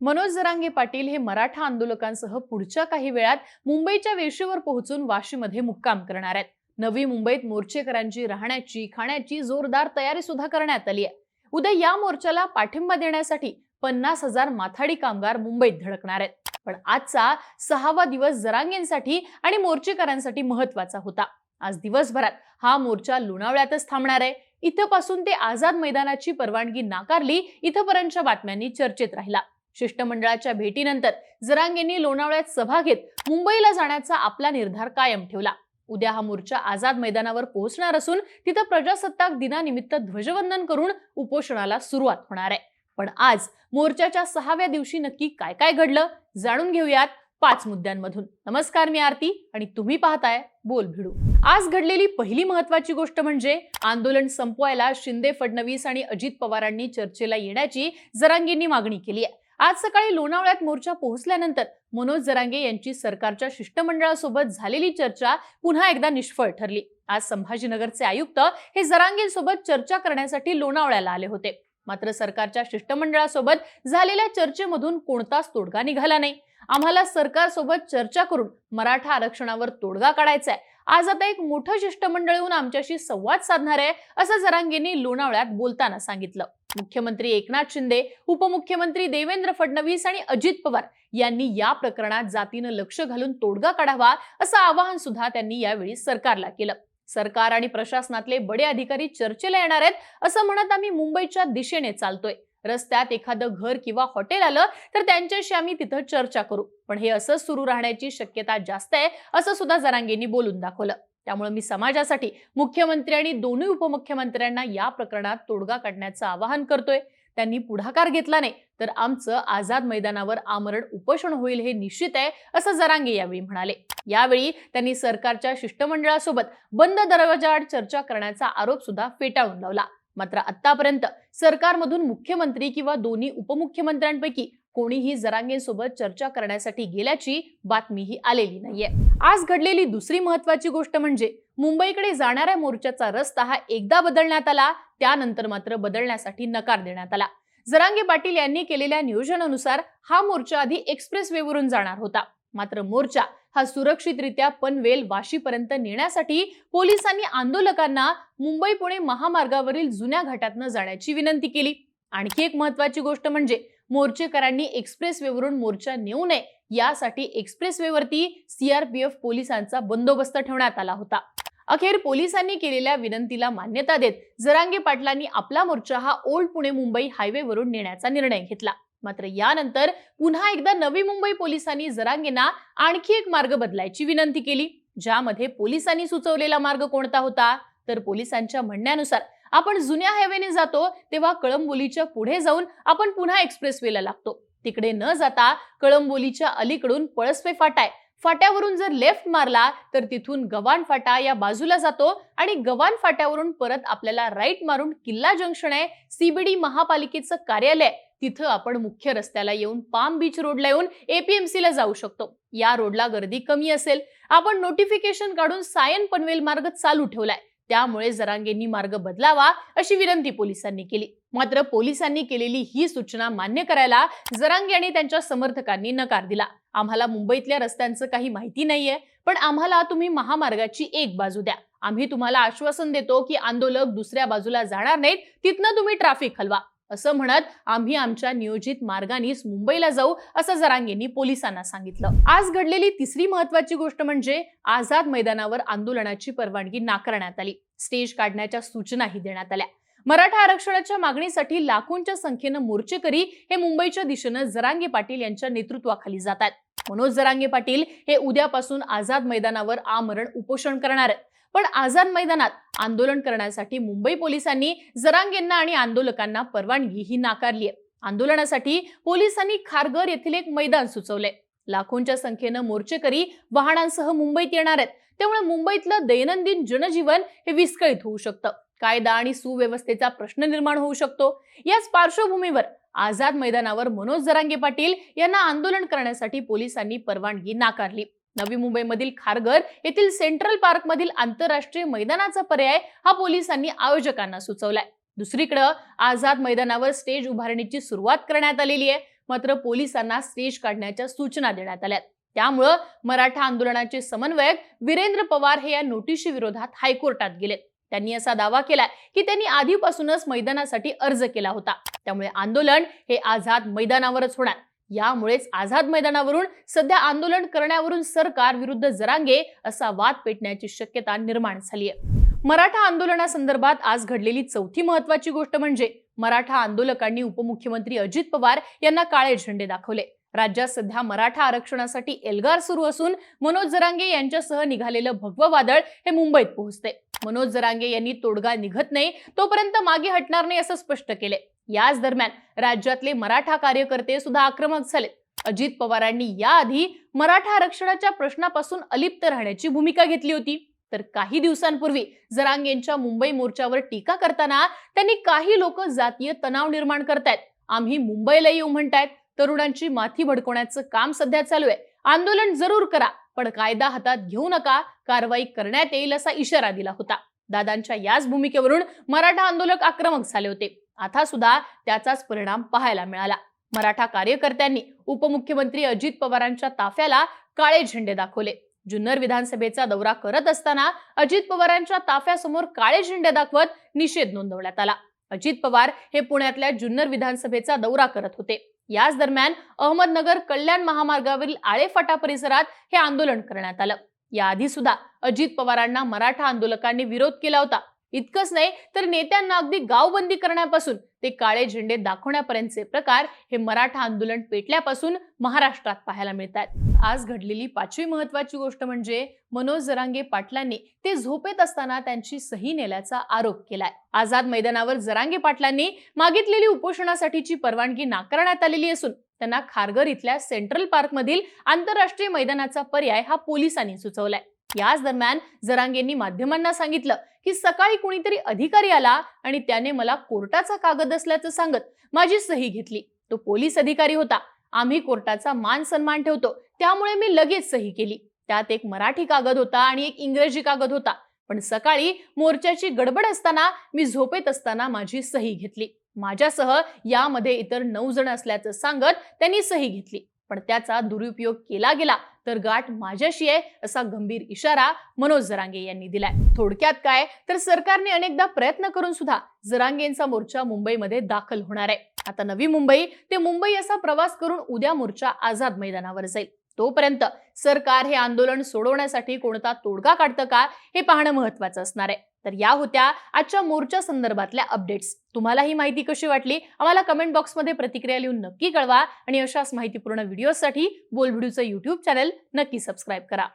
मनोज जरांगे पाटील हे मराठा आंदोलकांसह पुढच्या काही वेळात मुंबईच्या वेशीवर पोहोचून वाशीमध्ये मुक्काम करणार आहेत. नवी मुंबईत मोर्चेकरांची राहण्याची खाण्याची जोरदार तयारी सुद्धा करण्यात आली आहे. उद्या या मोर्चाला पाठिंबा देण्यासाठी पन्नास हजार माथाडी कामगार मुंबईत धडकणार आहेत. पण आजचा सहावा दिवस जरांगेंसाठी आणि मोर्चेकरांसाठी महत्त्वाचा होता. आज दिवसभरात हा मोर्चा लोणावळ्यातच थांबणार आहे. इथंपासून ते आझाद मैदानाची परवानगी नाकारली इथंपर्यंतच्या बातम्यांनी चर्चेत राहिला. शिष्टमंडळाच्या भेटीनंतर जरांगेंनी लोणावळ्यात सभा घेत मुंबईला जाण्याचा आपला निर्धार कायम ठेवला. उद्या हा मोर्चा आझाद मैदानावर पोहोचणार असून तिथं प्रजासत्ताक दिनानिमित्त ध्वजवंदन करून उपोषणाला सुरुवात होणार आहे. पण आज मोर्चाच्या सहाव्या दिवशी नक्की काय काय घडलं जाणून घेऊयात पाच मुद्द्यांमधून. नमस्कार मी आरती आणि तुम्ही पाहताय बोल भिडू. आज घडलेली पहिली महत्वाची गोष्ट म्हणजे आंदोलन संपवायला शिंदे फडणवीस आणि अजित पवारांनी चर्चेला येण्याची जरांगेंनी मागणी केली आहे. आज सकाळी लोणावळ्यात मोर्चा पोहोचल्यानंतर मनोज जरांगे यांची सरकारच्या शिष्टमंडळासोबत झालेली चर्चा पुन्हा एकदा निष्फळ ठरली. आज संभाजीनगरचे आयुक्त हे जरांगेंसोबत चर्चा करण्यासाठी लोणावळ्याला आले होते. मात्र सरकारच्या शिष्टमंडळासोबत झालेल्या चर्चेमधून कोणताच तोडगा निघाला नाही. आम्हाला सरकारसोबत चर्चा करून मराठा आरक्षणावर तोडगा काढायचा आहे आज आता एक मोठं शिष्टमंडळ येऊन आमच्याशी संवाद साधणार आहे असं जरांगेंनी लोणावळ्यात बोलताना सांगितलं. मुख्यमंत्री एकनाथ शिंदे उपमुख्यमंत्री देवेंद्र फडणवीस आणि अजित पवार यांनी या प्रकरणात जातीनं लक्ष घालून तोडगा काढावा असं आवाहन सुद्धा त्यांनी यावेळी सरकारला केलं. सरकार आणि प्रशासनातले बडे अधिकारी चर्चेला येणार आहेत असं म्हणत आम्ही मुंबईच्या दिशेने चालतोय. रस्त्यात एखादं घर किंवा हॉटेल आलं तर त्यांच्याशी आम्ही तिथं चर्चा करू. पण हे असंच सुरू राहण्याची शक्यता जास्त आहे असं सुद्धा जरांगेंनी बोलून दाखवलं. त्यामुळे मी समाजासाठी मुख्यमंत्री आणि दोन्ही उपमुख्यमंत्र्यांना या प्रकरणात तोडगा काढण्याचं आवाहन करतोय. त्यांनी पुढाकार घेतला नाही तर आमचं आझाद मैदानावर आमरण उपोषण होईल हे निश्चित आहे असं जरांगे यावेळी म्हणाले. यावेळी त्यांनी सरकारच्या शिष्टमंडळासोबत बंद दरवाजाआड चर्चा करण्याचा आरोप सुद्धा फेटाळून लावला. मात्र आतापर्यंत सरकारमधून मुख्यमंत्री किंवा दोन्ही उपमुख्यमंत्र्यांपैकी कोणीही जरांगेसोबत चर्चा करण्यासाठी गेल्याची बातमीही आलेली नाहीये. आज घडलेली दुसरी महत्वाची गोष्ट म्हणजे मुंबईकडे जाणाऱ्या मोर्चाचा रस्ता हा एकदा बदलण्यात आला त्यानंतर मात्र बदलण्यासाठी नकार देण्यात आला. जरांगे पाटील यांनी केलेल्या नियोजनानुसार हा मोर्चा आधी एक्सप्रेस वेवरून जाणार होता. मात्र मोर्चा हा सुरक्षितरित्या पनवेल वाशीपर्यंत नेण्यासाठी पोलिसांनी आंदोलकांना मुंबई पुणे महामार्गावरील जुन्या घाटातनं जाण्याची विनंती केली. आणखी एक महत्वाची गोष्ट म्हणजे मोर्चेकरांनी एक्सप्रेस वेवरून मोर्चा नेऊ नये. यासाठी एक्सप्रेस वेवरती सीआरपीएफ पोलिसांचा बंदोबस्त ठेवण्यात आला होता. अखेर पोलिसांनी केलेल्या विनंतीला मान्यता देत जरांगे पाटलांनी आपला मोर्चा हा ओल्ड पुणे मुंबई हायवेवरून नेण्याचा निर्णय घेतला. मात्र यानंतर पुन्हा एकदा नवी मुंबई पोलिसांनी जरांगेंना आणखी एक मार्ग बदलायची विनंती केली ज्यामध्ये पोलिसांनी सुचवलेला मार्ग कोणता होता? तर पोलिसांच्या म्हणण्यानुसार आपण जुन्या हायवेने जातो तेव्हा कळंबोलीच्या पुढे जाऊन आपण पुन्हा एक्सप्रेसवेला लागतो. तिकडे न जाता कळंबोलीच्या अलीकडून पळसवे फाटा आहे. फाट्यावरून जर लेफ्ट मारला तर तिथून गव्हाण फाटा या बाजूला जातो आणि गव्हाण फाट्यावरून परत आपल्याला राईट मारून किल्ला जंक्शन आहे. सीबीडी महापालिकेचं कार्यालय तिथं आपण मुख्य रस्त्याला येऊन पाम बीच रोडला येऊन एपीएमसी ला जाऊ शकतो. या रोडला गर्दी कमी असेल. आपण नोटिफिकेशन काढून सायन पनवेल मार्ग चालू ठेवलाय. त्यामुळे जरांगेंनी मार्ग बदलावा अशी विनंती पोलिसांनी केली. मात्र पोलिसांनी केलेली ही सूचना मान्य करायला जरांगे आणि त्यांच्या समर्थकांनी नकार दिला. आम्हाला मुंबईतल्या रस्त्यांचं काही माहिती नाहीये पण आम्हाला तुम्ही महामार्गाची एक बाजू द्या. आम्ही तुम्हाला आश्वासन देतो की आंदोलक दुसऱ्या बाजूला जाणार नाहीत तिथनं तुम्ही ट्रॅफिक हलवा. असं म्हणत आम्ही आमच्या नियोजित मार्गानेच मुंबईला जाऊ असं जरांगेंनी पोलिसांना सांगितलं. आज घडलेली तिसरी महत्वाची गोष्ट म्हणजे आझाद मैदानावर आंदोलनाची परवानगी नाकारण्यात आली. स्टेज काढण्याच्या सूचनाही देण्यात आल्या. मराठा आरक्षणाच्या मागणीसाठी लाखोंच्या संख्येनं मोर्चेकरी हे मुंबईच्या दिशेनं जरांगे पाटील यांच्या नेतृत्वाखाली जातात मनोज जरांगे पाटील हे उद्यापासून आझाद मैदानावर आमरण उपोषण करणार आहेत. पण आझाद मैदानात आंदोलन करण्यासाठी मुंबई पोलिसांनी जरांगेंना आणि आंदोलकांना परवानगी ही नाकारली आहे. आंदोलनासाठी पोलिसांनी खारघर येथील एक मैदान सुचवलंय. लाखोंच्या संख्येनं मोर्चेकरी वाहनांसह मुंबईत येणार आहेत. त्यामुळे मुंबईतलं दैनंदिन जनजीवन हे विस्कळीत होऊ शकतं. कायदा आणि सुव्यवस्थेचा प्रश्न निर्माण होऊ शकतो. याच पार्श्वभूमीवर आझाद मैदानावर मनोज जरांगे पाटील यांना आंदोलन करण्यासाठी पोलिसांनी परवानगी नाकारली. नवी मुंबईमधील खारघर येथील सेंट्रल पार्कमधील आंतरराष्ट्रीय मैदानाचा पर्याय हा पोलिसांनी आयोजकांना सुचवलाय. दुसरीकडं आझाद मैदानावर स्टेज उभारणीची सुरुवात करण्यात आलेली आहे. मात्र पोलिसांना स्टेज काढण्याच्या सूचना देण्यात आल्या त्यामुळं मराठा आंदोलनाचे समन्वयक वीरेंद्र पवार हे या नोटीशी विरोधात हायकोर्टात गेले. त्यांनी असा दावा केला की त्यांनी आधीपासूनच मैदानासाठी अर्ज केला होता. त्यामुळे आंदोलन हे आझाद मैदानावरच होणार. यामुळेच आझाद मैदानावरून सध्या आंदोलन करण्यावरून सरकार विरुद्ध जरांगे असा वाद पेटण्याची शक्यता निर्माण झाली आहे. मराठा आंदोलनासंदर्भात आज घडलेली चौथी महत्वाची गोष्ट म्हणजे मराठा आंदोलकांनी उपमुख्यमंत्री अजित पवार यांना काळे झेंडे दाखवले. राज्यात सध्या मराठा आरक्षणासाठी एल्गार सुरू असून मनोज जरांगे यांच्यासह निघालेलं भगवं वादळ हे मुंबईत पोहोचते. मनोज जरांगे यांनी तोडगा निघत नाही तोपर्यंत मागे हटणार नाही असं स्पष्ट केले याच दरम्यान राज्यातले मराठा कार्यकर्ते सुद्धा आक्रमक झाले अजित पवारांनी याआधी मराठा आरक्षणाच्या प्रश्नापासून अलिप्त राहण्याची भूमिका घेतली होती. तर काही दिवसांपूर्वी जरांग यांच्या मुंबई मोर्चावर टीका करताना त्यांनी काही लोक जातीय तणाव निर्माण करतायत. आम्ही मुंबईला येऊ म्हणतायत. तरुणांची माथी भडकवण्याचं काम सध्या चालू आहे. आंदोलन जरूर करा पण कायदा हातात घेऊ नका. कारवाई करण्यात येईल असा इशारा दिला होता. दादांच्या याच भूमिकेवरून मराठा आंदोलक आक्रमक झाले होते. आता सुद्धा त्याचाच परिणाम पाहायला मिळाला. मराठा कार्यकर्त्यांनी उपमुख्यमंत्री अजित पवारांच्या ताफ्याला काळे झेंडे दाखवले. जुन्नर विधानसभेचा दौरा करत असताना अजित पवारांच्या ताफ्यासमोर काळे झेंडे दाखवत निषेध नोंदवण्यात आला. अजित पवार हे पुण्यातल्या जुन्नर विधानसभेचा दौरा करत होते. याच दरम्यान अहमदनगर कल्याण महामार्गावरील आळेफाटा परिसरात हे आंदोलन करण्यात आलं. याआधी सुद्धा अजित पवारांना मराठा आंदोलकांनी विरोध केला होता. इतकंच नाही तर नेत्यांना अगदी गावबंदी करण्यापासून ते काळे झेंडे दाखवण्यापर्यंतचे प्रकार हे मराठा आंदोलन पेटल्यापासून महाराष्ट्रात पाहायला मिळतात आज घडलेली पाचवी महत्वाची गोष्ट म्हणजे मनोज जरांगे पाटलांनी ते झोपेत असताना त्यांची सही नेल्याचा आरोप केलाय. आझाद मैदानावर जरांगे पाटलांनी मागितलेली उपोषणासाठीची परवानगी नाकारण्यात आलेली असून त्यांना खारघर इथल्या सेंट्रल पार्क मधील आंतरराष्ट्रीय मैदानाचा पर्याय हा पोलिसांनी सुचवलाय. याच दरम्यान जरांगेंनी माध्यमांना सांगितलं की सकाळी कुणीतरी अधिकारी आला आणि त्याने मला कोर्टाचा कागद असल्याचं सांगत माझी सही घेतली. तो पोलीस अधिकारी होता. आम्ही कोर्टाचा मान सन्मान ठेवतो. त्यामुळे मी लगेच सही केली. त्यात एक मराठी कागद होता आणि एक इंग्रजी कागद होता. पण सकाळी मोर्चाची गडबड असताना मी झोपेत असताना माझी सही घेतली. माझ्यासह यामध्ये इतर नऊ जण असल्याचं सांगत त्यांनी सही घेतली. पण त्याचा दुरुपयोग केला गेला तर गाठ माझ्याशी आहे असा गंभीर इशारा मनोज जरांगे यांनी दिलाय. थोडक्यात काय? तर सरकारने अनेकदा प्रयत्न करून सुद्धा जरांगेंचा मोर्चा मुंबईमध्ये दाखल होणार आहे. आता नवी मुंबई ते मुंबई असा प्रवास करून उद्या मोर्चा आझाद मैदानावर जाईल. तोपर्यंत सरकार हे आंदोलन सोडवण्यासाठी कोणता तोडगा काढतं का हे पाहणं महत्वाचं असणार आहे. तर या होत्या आजच्या मोर्चा संदर्भातल्या अपडेट्स तुम्हाला ही माहिती कशी वाटली? आम्हाला कमेंट बॉक्समध्ये प्रतिक्रिया लिहून नक्की कळवा आणि अशाच माहितीपूर्ण व्हिडिओसाठी बोलभिडूचं युट्यूब चॅनल नक्की सबस्क्राईब करा.